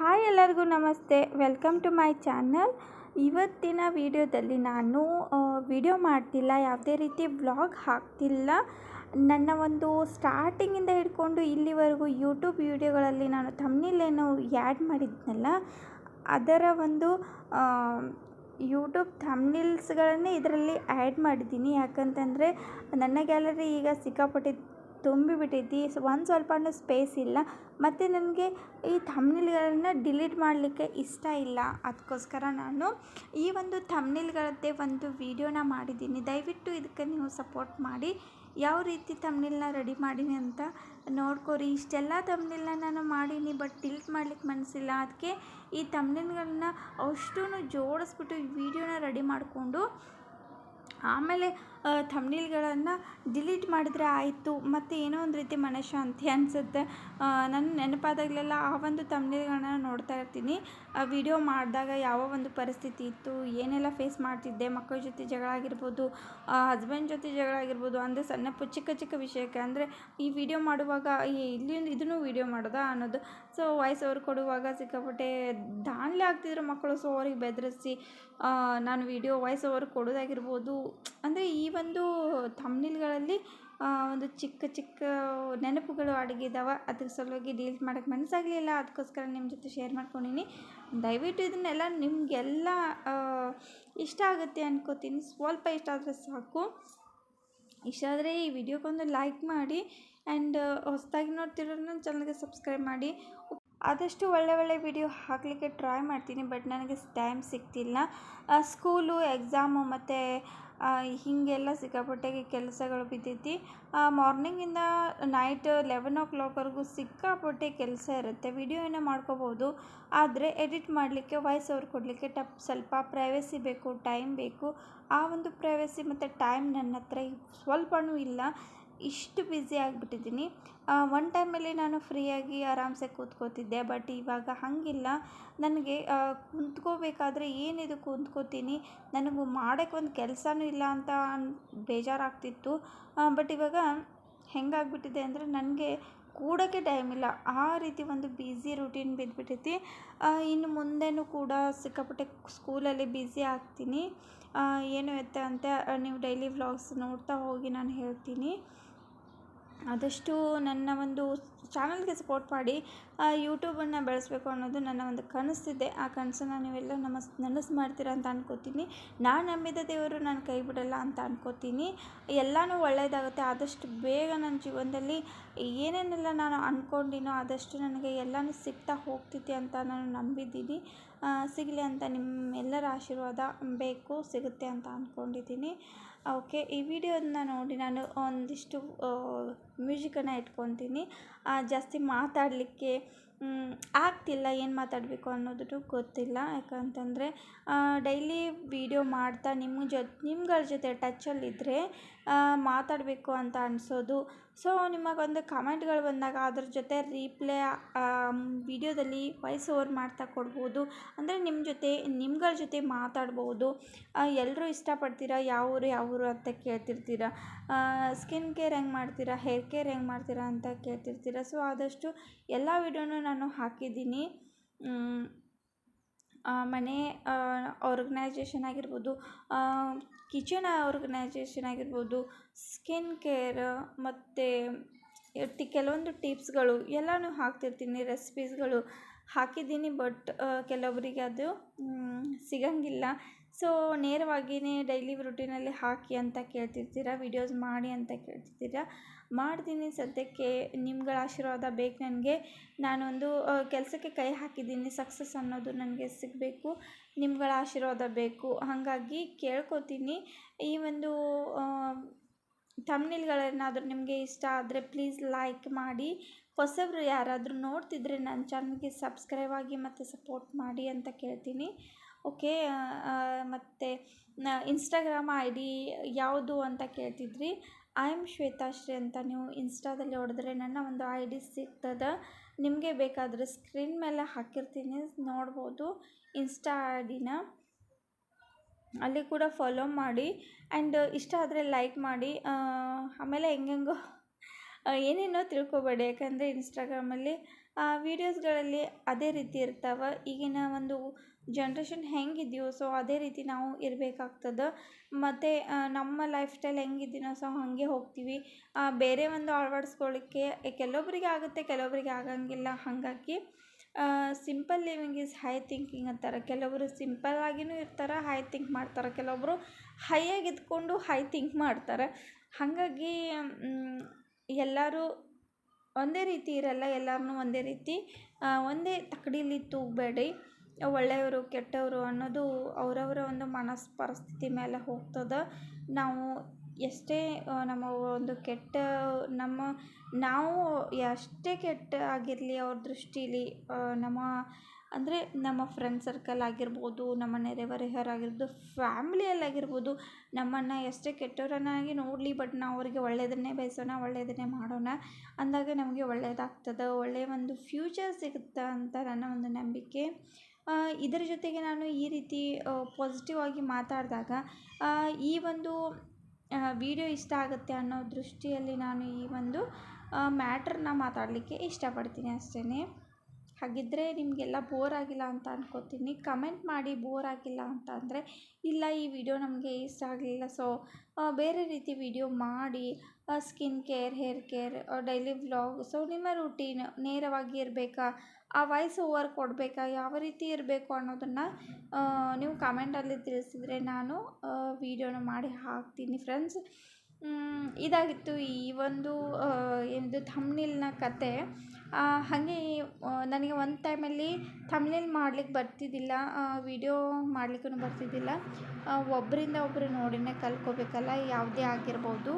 Hi ಎಲ್ಲರಿಗೂ ನಮಸ್ತೆ. Welcome to my channel ಇವತ್ತಿನ ವಿಡಿಯೋದಲ್ಲಿ ನಾನು ವಿಡಿಯೋ ಮಾಡ್ತಿಲ್ಲ, ಯಾವುದೇ ರೀತಿ ಬ್ಲಾಗ್ ಹಾಕ್ತಿಲ್ಲ. ನನ್ನ ಒಂದು ಸ್ಟಾರ್ಟಿಂಗಿಂದ ಹಿಡ್ಕೊಂಡು ಇಲ್ಲಿವರೆಗೂ ಯೂಟ್ಯೂಬ್ ವಿಡಿಯೋಗಳಲ್ಲಿ ನಾನು ಏನು ಆ್ಯಡ್ ಮಾಡಿದ್ನಲ್ಲ, ಅದರ ಒಂದು ಯೂಟ್ಯೂಬ್ ಥಮ್ನಿಲ್ಸ್ಗಳನ್ನೇ ಇದರಲ್ಲಿ ಆ್ಯಡ್ ಮಾಡಿದ್ದೀನಿ. ಯಾಕಂತಂದರೆ, ನನ್ನ ಗ್ಯಾಲರಿ ಈಗ ಸಿಕ್ಕಾಪಟ್ಟೆ ತುಂಬಿಬಿಟ್ಟೈತಿ ಒಂದು ಸ್ವಲ್ಪನೂ ಸ್ಪೇಸ್ ಇಲ್ಲ. ಮತ್ತು ನನಗೆ ಈ ಥಮ್ನಿಲ್ಗಳನ್ನು ಡಿಲೀಟ್ ಮಾಡಲಿಕ್ಕೆ ಇಷ್ಟ ಇಲ್ಲ. ಅದಕ್ಕೋಸ್ಕರ ನಾನು ಈ ಒಂದು ತಮ್ನಿಲ್ಗಳದ್ದೇ ಒಂದು ವೀಡಿಯೋನ ಮಾಡಿದ್ದೀನಿ. ದಯವಿಟ್ಟು ಇದಕ್ಕೆ ನೀವು ಸಪೋರ್ಟ್ ಮಾಡಿ. ಯಾವ ರೀತಿ ತಮ್ನಿಲ್ನ ರೆಡಿ ಮಾಡೀನಿ ಅಂತ ನೋಡ್ಕೊರಿ. ಇಷ್ಟೆಲ್ಲ ತಮ್ನಿಲ್ನ ನಾನು ಮಾಡೀನಿ ಬಟ್ ಡಿಲೀಟ್ ಮಾಡ್ಲಿಕ್ಕೆ ಮನಸ್ಸಿಲ್ಲ ಅದಕ್ಕೆ ಈ ತಮ್ನಿಲ್ಗಳನ್ನ ಅಷ್ಟೂ ಜೋಡಿಸ್ಬಿಟ್ಟು ಈ ವಿಡಿಯೋನ ರೆಡಿ ಮಾಡಿಕೊಂಡು, ಆಮೇಲೆ ಥಮ್ನಿಲ್ಗಳನ್ನು ಡಿಲೀಟ್ ಮಾಡಿದರೆ ಆಯಿತು, ಮತ್ತು ಏನೋ ಒಂದು ರೀತಿ ಮನಃಶಾಂತಿ ಅನಿಸುತ್ತೆ. ನನ್ನ ನೆನಪಾದಾಗಲೆಲ್ಲ ಆ ಒಂದು ಥಂಬ್ನೇಲ್ಗಳನ್ನ ನೋಡ್ತಾ ಇರ್ತೀನಿ. ವಿಡಿಯೋ ಮಾಡಿದಾಗ ಯಾವ ಒಂದು ಪರಿಸ್ಥಿತಿ ಇತ್ತು, ಏನೆಲ್ಲ ಫೇಸ್ ಮಾಡ್ತಿದ್ದೆ, ಮಕ್ಕಳ ಜೊತೆ ಜಗಳ ಆಗಿರ್ಬೋದು ಹಸ್ಬೆಂಡ್ ಜೊತೆ ಜಗಳ ಆಗಿರ್ಬೋದು, ಅಂದರೆ ಸಣ್ಣ ಪು ಚಿಕ್ಕ ಚಿಕ್ಕ ವಿಷಯಕ್ಕೆ, ಅಂದರೆ ಈ ವಿಡಿಯೋ ಮಾಡುವಾಗ ಇಲ್ಲಿ ಇದನ್ನು ವಿಡಿಯೋ ಮಾಡೋದಾ ಅನ್ನೋದು. ಸೊ ವಾಯ್ಸ್ ಓವರ್ ಕೊಡುವಾಗ ಸಿಕ್ಕಾಪಟ್ಟೆ ದಾಂಡ್ಲೆ ಆಗ್ತಿದ್ರು ಮಕ್ಕಳು ಸೊ ಅವ್ರಿಗೆ ಬೆದರಿಸಿ ನಾನು ವಿಡಿಯೋ ವಾಯ್ಸ್ ಓವರ್ ಕೊಡೋದಾಗಿರ್ಬೋದು. ಅಂದರೆ ಈ ಒಂದು ಥಮ್ನಿಲ್ಗಳಲ್ಲಿ ಒಂದು ಚಿಕ್ಕ ಚಿಕ್ಕ ನೆನಪುಗಳು ಅಡಗಿದಾವೆ. ಅದ್ರ ಸಲುವಾಗಿ ಡಿಲೀಟ್ ಮಾಡೋಕ್ಕೆ ಮನಸ್ಸಾಗಲಿಲ್ಲ. ಅದಕ್ಕೋಸ್ಕರ ನಿಮ್ಮ ಜೊತೆ ಶೇರ್ ಮಾಡ್ಕೊಂಡಿನಿ. ದಯವಿಟ್ಟು ಇದನ್ನೆಲ್ಲ ನಿಮಗೆಲ್ಲ ಇಷ್ಟ ಆಗುತ್ತೆ ಅನ್ಕೋತೀನಿ. ಸ್ವಲ್ಪ ಇಷ್ಟ ಆದರೆ ಸಾಕು. ಇಷ್ಟ ಆದರೆ ಈ ವಿಡಿಯೋಗೊಂದು ಲೈಕ್ ಮಾಡಿ. ಆ್ಯಂಡ್ ಹೊಸದಾಗಿ ನೋಡ್ತಿರೋ ನನ್ನ ಚಾನಲ್ಗೆ ಸಬ್ಸ್ಕ್ರೈಬ್ ಮಾಡಿ. ಆದಷ್ಟು ಒಳ್ಳೆ ಒಳ್ಳೆ ವಿಡಿಯೋ ಹಾಕಲಿಕ್ಕೆ ಟ್ರೈ ಮಾಡ್ತೀನಿ ಬಟ್ ನನಗೆ ಟೈಮ್ ಸಿಗ್ತಿಲ್ಲ. ಸ್ಕೂಲು ಎಕ್ಸಾಮು ಮತ್ತು ಹೀಗೆಲ್ಲ ಸಿಕ್ಕಾಪಟ್ಟೆ ಕೆಲಸಗಳು ಬಿದ್ದೈತಿ ಮಾರ್ನಿಂಗಿಂದ ನೈಟ್ ಲೆವೆನ್ ಓ ಕ್ಲಾಕ್ವರೆಗೂ ಸಿಕ್ಕಾಪಟ್ಟೆ ಕೆಲಸ ಇರುತ್ತೆ. ವಿಡಿಯೋ ಏನೋ ಮಾಡ್ಕೋಬೋದು, ಆದರೆ ಎಡಿಟ್ ಮಾಡಲಿಕ್ಕೆ ವಾಯ್ಸ್ ಓವರ್ ಕೊಡಲಿಕ್ಕೆ ಟಪ್, ಸ್ವಲ್ಪ ಪ್ರೈವಸಿ ಬೇಕು ಟೈಮ್ ಬೇಕು. ಆ ಒಂದು ಪ್ರೈವಸಿ ಮತ್ತು ಟೈಮ್ ನನ್ನ ಹತ್ರ ಸ್ವಲ್ಪನೂ ಇಲ್ಲ. ಇಷ್ಟು ಬ್ಯುಸಿ ಆಗಿಬಿಟ್ಟಿದ್ದೀನಿ. ಒನ್ ಟೈಮಲ್ಲಿ ನಾನು ಫ್ರೀಯಾಗಿ ಆರಾಮ್ಸೆ ಕೂತ್ಕೋತಿದ್ದೆ ಬಟ್ ಇವಾಗ ಹಾಗಿಲ್ಲ. ನನಗೆ ಕುಂತ್ಕೋಬೇಕಾದ್ರೆ ಏನಿದು ಕುಂತ್ಕೋತೀನಿ? ನನಗೆ ಮಾಡೋಕ್ಕೆ ಒಂದು ಕೆಲಸನೂ ಇಲ್ಲ ಅಂತ ಬೇಜಾರಾಗ್ತಿತ್ತು. ಬಟ್ ಇವಾಗ ಹೆಂಗಾಗ್ಬಿಟ್ಟಿದೆ ಅಂದರೆ ನನಗೆ ಕೂಡೋಕ್ಕೆ ಟೈಮ್ ಇಲ್ಲ. ಆ ರೀತಿ ಒಂದು ಬ್ಯುಸಿ ರೂಟೀನ್ ಬಿದ್ದುಬಿಟ್ಟೈತಿ ಇನ್ನು ಮುಂದೆನೂ ಕೂಡ ಸಿಕ್ಕಾಪಟ್ಟೆ ಸ್ಕೂಲಲ್ಲಿ ಬ್ಯುಸಿ ಆಗ್ತೀನಿ. ಏನು ಎತ್ತ ಅಂತ ನೀವು ಡೈಲಿ ವ್ಲಾಗ್ಸ್ ನೋಡ್ತಾ ಹೋಗಿ ನಾನು ಹೇಳ್ತೀನಿ. ಆದಷ್ಟು ನನ್ನ ಒಂದು ಚಾನಲ್ಗೆ ಸಪೋರ್ಟ್ ಮಾಡಿ ಯೂಟ್ಯೂಬನ್ನು ಬೆಳೆಸಬೇಕು ಅನ್ನೋದು ನನ್ನ ಒಂದು ಕನಸಿದೆ. ಆ ಕನಸನ್ನು ನೀವೆಲ್ಲ ನಮ್ಮ ನನಸು ಮಾಡ್ತೀರಾ ಅಂತ ಅಂದ್ಕೋತೀನಿ ನಾನು ನಂಬಿದ ದೇವರು ನಾನು ಕೈ ಬಿಡಲ್ಲ ಅಂತ ಅಂದ್ಕೋತೀನಿ ಎಲ್ಲನೂ ಒಳ್ಳೆಯದಾಗುತ್ತೆ ಆದಷ್ಟು ಬೇಗ ನನ್ನ ಜೀವನದಲ್ಲಿ ಏನೇನೆಲ್ಲ ನಾನು ಅಂದ್ಕೊಂಡಿನೋ ಆದಷ್ಟು ನನಗೆ ಎಲ್ಲನೂ ಸಿಗ್ತಾ ಹೋಗ್ತೈತಿ ಅಂತ ನಾನು ನಂಬಿದ್ದೀನಿ. ಸಿಗಲಿ ಅಂತ ನಿಮ್ಮೆಲ್ಲರ ಆಶೀರ್ವಾದ ಬೇಕು, ಸಿಗುತ್ತೆ ಅಂತ ಅಂದ್ಕೊಂಡಿದ್ದೀನಿ ಓಕೆ, ಈ ವಿಡಿಯೋನ ನೋಡಿ ನಾನು ಒಂದಿಷ್ಟು ಮ್ಯೂಸಿಕನ್ನು ಇಟ್ಕೊತೀನಿ. ಜಾಸ್ತಿ ಮಾತಾಡಲಿಕ್ಕೆ ಆಗ್ತಿಲ್ಲ ಏನು ಮಾತಾಡಬೇಕು ಅನ್ನೋದು ಗೊತ್ತಿಲ್ಲ. ಯಾಕಂತಂದರೆ ಡೈಲಿ ವಿಡಿಯೋ ಮಾಡ್ತಾ ನಿಮ್ಮ ಜೊತೆ ನಿಮ್ಗಳ ಜೊತೆ ಟಚ್ಚಲ್ಲಿದ್ದರೆ ಮಾತಾಡಬೇಕು ಅಂತ ಅನಿಸೋದು ಸೊ ನಿಮಗೊಂದು ಕಮೆಂಟ್ಗಳು ಬಂದಾಗ ಅದ್ರ ಜೊತೆ ರೀಪ್ಲೇ ವಿಡಿಯೋದಲ್ಲಿ ವಾಯ್ಸ್ ಓವರ್ ಮಾಡ್ತಾ ಕೊಡ್ಬೋದು. ಅಂದರೆ ನಿಮ್ಮ ಜೊತೆ, ನಿಮ್ಗಳ ಜೊತೆ ಮಾತಾಡ್ಬೋದು. ಎಲ್ಲರೂ ಇಷ್ಟಪಡ್ತೀರಾ? ಯಾವ ಊರು, ಯಾವ ಅಂತ ಕೇಳ್ತಿರ್ತೀರ? ಸ್ಕಿನ್ ಕೇರ್ ಹೆಂಗೆ ಮಾಡ್ತೀರಾ? ಹೇರ್ ಕೇರ್ ಹೆಂಗೆ ಮಾಡ್ತೀರಾ ಅಂತ ಕೇಳ್ತಿರ್ತೀರ? ಸೊ ಆದಷ್ಟು ಎಲ್ಲ ವಿಡಿಯೋನೂ ನಾನು ಹಾಕಿದ್ದೀನಿ. ಮನೆ ಆರ್ಗನೈಜೇಷನ್ ಆಗಿರ್ಬೋದು. ಕಿಚನ್ ಆರ್ಗನೈಜೇಷನ್ ಆಗಿರ್ಬೋದು, ಸ್ಕಿನ್ ಕೇರ್ ಮತ್ತು ಟಿ ಕೆಲವೊಂದು ಟಿಪ್ಸ್ಗಳು ಎಲ್ಲನೂ ಹಾಕ್ತಿರ್ತೀನಿ, ರೆಸಿಪೀಸ್ಗಳು ಹಾಕಿದ್ದೀನಿ, ಬಟ್ ಕೆಲವೊಬ್ಬರಿಗೆ ಅದು ಸಿಗಂಗಿಲ್ಲ. ಸೊ ನೇರವಾಗಿಯೇ ಡೈಲಿ ರುಟೀನಲ್ಲಿ ಹಾಕಿ ಅಂತ ಕೇಳ್ತಿರ್ತೀರಾ ವಿಡಿಯೋಸ್ ಮಾಡಿ ಅಂತ ಕೇಳ್ತಿರ್ತೀರ? ಮಾಡ್ತೀನಿ ಸದ್ಯಕ್ಕೆ. ನಿಮ್ಗಳ ಆಶೀರ್ವಾದ ಬೇಕು ನನಗೆ. ನಾನೊಂದು ಕೆಲಸಕ್ಕೆ ಕೈ ಹಾಕಿದ್ದೀನಿ. ಸಕ್ಸಸ್ ಅನ್ನೋದು ನನಗೆ ಸಿಗಬೇಕು. ನಿಮ್ಗಳ ಆಶೀರ್ವಾದ ಬೇಕು. ಹಾಗಾಗಿ ಕೇಳ್ಕೊತೀನಿ. ಈ ಒಂದು ತಮ್ಮಿಲ್ಗಳೇನಾದರೂ ನಿಮಗೆ ಇಷ್ಟ ಆದರೆ ಪ್ಲೀಸ್ ಲೈಕ್ ಮಾಡಿ. ಹೊಸಬ್ರು ಯಾರಾದರೂ ನೋಡ್ತಿದ್ರೆ ನನ್ನ ಚಾನಲ್ಗೆ ಸಬ್ಸ್ಕ್ರೈಬ್ ಆಗಿ ಮತ್ತು ಸಪೋರ್ಟ್ ಮಾಡಿ ಅಂತ ಕೇಳ್ತೀನಿ. ಓಕೆ ಮತ್ತು ಇನ್ಸ್ಟಾಗ್ರಾಮ್ ಐ ಡಿ ಯಾವುದು ಅಂತ ಕೇಳ್ತಿದ್ರಿ? ಐ ಆಮ್ ಶ್ವೇತಾಶ್ರೀ ಅಂತ ನೀವು ಇನ್ಸ್ಟಾದಲ್ಲಿ ಹೊಡೆದ್ರೆ ನನ್ನ ಒಂದು ಐ ಡಿ ಸಿಗ್ತದೆ. ನಿಮಗೆ ಬೇಕಾದರೆ ಸ್ಕ್ರೀನ್ ಮೇಲೆ ಹಾಕಿರ್ತೀನಿ, ನೋಡ್ಬೋದು ಇನ್ಸ್ಟಾ ಐ ಡಿನ ಅಲ್ಲಿ ಕೂಡ ಫಾಲೋ ಮಾಡಿ ಆ್ಯಂಡ್ ಇಷ್ಟ ಆದರೆ ಲೈಕ್ ಮಾಡಿ ಆಮೇಲೆ ಹೆಂಗೆಂಗೋ ಏನೇನೋ ತಿಳ್ಕೊಬೇಡಿ, ಯಾಕಂದರೆ ಇನ್ಸ್ಟಾಗ್ರಾಮಲ್ಲಿ ವೀಡಿಯೋಸ್ಗಳಲ್ಲಿ ಅದೇ ರೀತಿ ಇರ್ತಾವೆ. ಈಗಿನ ಒಂದು ಜನ್ರೇಷನ್ ಹೆಂಗಿದೆಯೋ ಸೊ ಅದೇ ರೀತಿ ನಾವು ಇರಬೇಕಾಗ್ತದೆ. ಮತ್ತು ನಮ್ಮ ಲೈಫ್ ಸ್ಟೈಲ್ ಹೆಂಗಿದ್ದೀನೋ ಸೊ ಹಾಗೆ ಹೋಗ್ತೀವಿ. ಬೇರೆ ಒಂದು ಅಳವಡಿಸ್ಕೊಳ್ಳಿಕ್ಕೆ ಕೆಲವೊಬ್ಬರಿಗೆ ಆಗುತ್ತೆ ಕೆಲವೊಬ್ಬರಿಗೆ ಆಗಂಗಿಲ್ಲ. ಹಾಗಾಗಿ simple living is high thinking ಅಂತಾರೆ. ಕೆಲವರು ಸಿಂಪಲ್ ಆಗಿನೂ ಇರ್ತಾರೆ ಹೈ ಥಿಂಕ್ ಮಾಡ್ತಾರೆ. ಕೆಲವೊಬ್ಬರು ಹೈಯಾಗಿ ಇದ್ಕೊಂಡು ಹೈ ಥಿಂಕ್ ಮಾಡ್ತಾರೆ. ಹಾಗಾಗಿ ಎಲ್ಲರೂ ಒಂದೇ ರೀತಿ ಇರಲ್ಲ ಎಲ್ಲರನ್ನೂ ಒಂದೇ ರೀತಿ ಒಂದೇ ತಕ್ಕಡಿಲಿ ತೂಗಬೇಡಿ. ಒಳ್ಳೆಯವರು, ಕೆಟ್ಟವರು ಅನ್ನೋದು ಅವರವರ ಒಂದು ಮನಸ್ ಪರಿಸ್ಥಿತಿ ಮೇಲೆ ಹೋಗ್ತದೆ. ನಾವು ಎಷ್ಟೇ ನಮ್ಮ ಒಂದು ಕೆಟ್ಟ, ನಮ್ಮ, ನಾವು ಎಷ್ಟೇ ಕೆಟ್ಟ ಆಗಿರಲಿ, ಅವ್ರ ದೃಷ್ಟೀಲಿ ನಮ್ಮ ಅಂದರೆ ನಮ್ಮ ಫ್ರೆಂಡ್ ಸರ್ಕಲ್ ಆಗಿರ್ಬೋದು, ನಮ್ಮ ನೆರೆಹೊರೆಯವರಾಗಿರ್ಬೋದು ಫ್ಯಾಮಿಲಿಯಲ್ಲಿ ಆಗಿರ್ಬೋದು, ನಮ್ಮನ್ನು ಎಷ್ಟೇ ಕೆಟ್ಟವರನ್ನಾಗಿ ನೋಡಲಿ ಬಟ್ ನಾವು ಅವರಿಗೆ ಒಳ್ಳೆಯದನ್ನೇ ಬಯಸೋಣ ಒಳ್ಳೆಯದನ್ನೇ ಮಾಡೋಣ, ಅಂದಾಗ ನಮಗೆ ಒಳ್ಳೆಯದಾಗ್ತದೆ ಒಳ್ಳೆಯ ಒಂದು ಫ್ಯೂಚರ್ ಸಿಗುತ್ತೆ ಅಂತ ನನ್ನ ಒಂದು ನಂಬಿಕೆ. ಇದರ ಜೊತೆಗೆ ನಾನು ಈ ರೀತಿ ಪಾಸಿಟಿವ್ ಆಗಿ ಮಾತಾಡಿದಾಗ ಈ ಒಂದು ವಿಡಿಯೋ ಇಷ್ಟ ಆಗುತ್ತೆ ಅನ್ನೋ ದೃಷ್ಟಿಯಲ್ಲಿ ನಾನು ಈ ಒಂದು ಮ್ಯಾಟ್ರನ್ನ ಮಾತಾಡಲಿಕ್ಕೆ ಇಷ್ಟಪಡ್ತೀನಿ ಅಷ್ಟೇ ಹಾಗಿದ್ದರೆ ನಿಮಗೆಲ್ಲ ಬೋರ್ ಆಗಿಲ್ಲ ಅಂತ ಅಂದ್ಕೋತೀನಿ ಕಮೆಂಟ್ ಮಾಡಿ ಬೋರ್ ಆಗಿಲ್ಲ ಅಂತ ಅಂದರೆ, ಇಲ್ಲ, ಈ ವಿಡಿಯೋ ನಮಗೆ ಇಷ್ಟ ಆಗಲಿಲ್ಲ. ಸೊ ಬೇರೆ ರೀತಿ ವಿಡಿಯೋ ಮಾಡಿ skin care hair care daily vlog so ನಿಮ್ಮ ರೂಟೀನ್ ನೇರವಾಗಿ ಇರಬೇಕಾ? ಆ ವಾಯ್ಸ್ ಓವರ್ ಕೊಡಬೇಕಾ? ಯಾವ ರೀತಿ ಇರಬೇಕು ಅನ್ನೋದನ್ನು ನೀವು ಕಮೆಂಟಲ್ಲಿ ತಿಳಿಸಿದರೆ ನಾನು ವಿಡಿಯೋನ ಮಾಡಿ ಹಾಕ್ತೀನಿ. ಫ್ರೆಂಡ್ಸ್ ಇದಾಗಿತ್ತು ಈ ಒಂದು ಎಂದು ಥಂಬ್ನೇಲ್ನ ಕತೆ. ಹಾಗೆ ನನಗೆ ಒಂದು ಟೈಮಲ್ಲಿ ಥಂಬ್ನೇಲ್ ಮಾಡ್ಲಿಕ್ಕೆ ಬರ್ತಿದ್ದಿಲ್ಲ ವಿಡಿಯೋ ಮಾಡ್ಲಿಕ್ಕೂ ಬರ್ತಿದ್ದಿಲ್ಲ. ಒಬ್ಬರಿಂದ ಒಬ್ಬರು ನೋಡಿನೇ ಕಲ್ತ್ಕೋಬೇಕಲ್ಲ, ಯಾವುದೇ ಆಗಿರ್ಬೋದು.